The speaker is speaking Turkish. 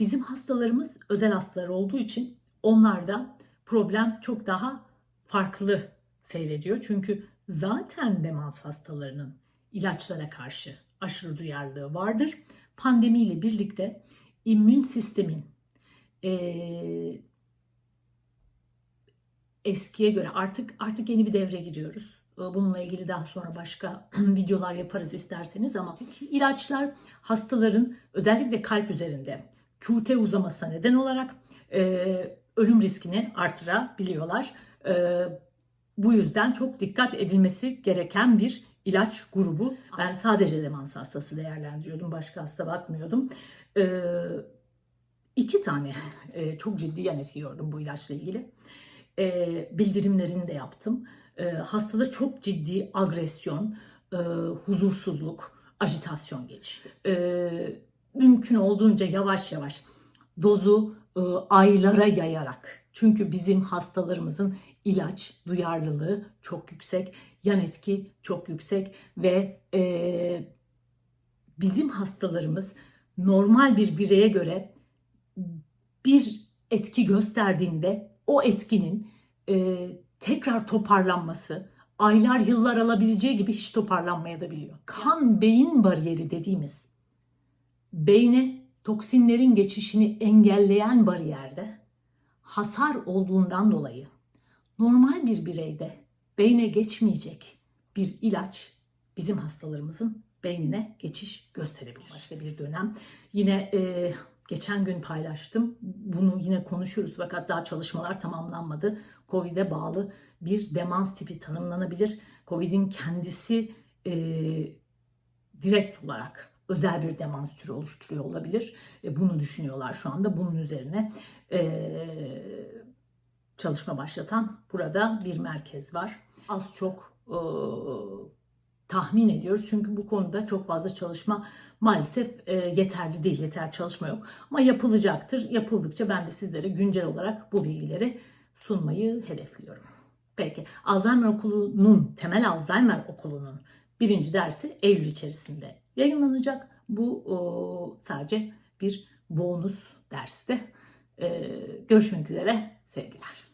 Bizim hastalarımız özel hastalar olduğu için onlarda problem çok daha farklı seyrediyor. Çünkü zaten demans hastalarının ilaçlara karşı aşırı duyarlılığı vardır. Pandemiyle birlikte immün sistemin eee, eskiye göre artık artık yeni bir devre giriyoruz. Bununla ilgili daha sonra başka videolar yaparız isterseniz ama ilaçlar hastaların özellikle kalp üzerinde QT uzamasına neden olarak e, ölüm riskini artırabiliyorlar. E, bu yüzden çok dikkat edilmesi gereken bir ilaç grubu. Ben sadece demans hastası değerlendiriyordum. Başka hasta bakmıyordum. E, iki tane e, çok ciddi yan etki gördüm bu ilaçla ilgili. E, bildirimlerini de yaptım. E, hastada çok ciddi agresyon, e, huzursuzluk, ajitasyon gelişti. E, mümkün olduğunca yavaş yavaş dozu e, aylara yayarak. Çünkü bizim hastalarımızın ilaç duyarlılığı çok yüksek, yan etki çok yüksek ve e, bizim hastalarımız normal bir bireye göre bir etki gösterdiğinde o etkinin e, tekrar toparlanması aylar yıllar alabileceği gibi hiç toparlanmaya da biliyor. Kan beyin bariyeri dediğimiz beyne toksinlerin geçişini engelleyen bariyerde hasar olduğundan dolayı normal bir bireyde beyne geçmeyecek bir ilaç bizim hastalarımızın beynine geçiş gösterebilir. Başka bir dönem yine e, geçen gün paylaştım. Bunu yine konuşuruz fakat daha çalışmalar tamamlanmadı. Covid'e bağlı bir demans tipi tanımlanabilir. Covid'in kendisi e, direkt olarak özel bir demans türü oluşturuyor olabilir. E, bunu düşünüyorlar şu anda. Bunun üzerine e, çalışma başlatan burada bir merkez var. Az çok e, tahmin ediyoruz. Çünkü bu konuda çok fazla çalışma maalesef e, yeterli değil. Yeter çalışma yok. Ama yapılacaktır. Yapıldıkça ben de sizlere güncel olarak bu bilgileri sunmayı hedefliyorum. Peki Alzheimer Okulu'nun, temel Alzheimer Okulu'nun birinci dersi Eylül içerisinde yayınlanacak. Bu sadece bir bonus derste. Ee, görüşmek üzere sevgiler.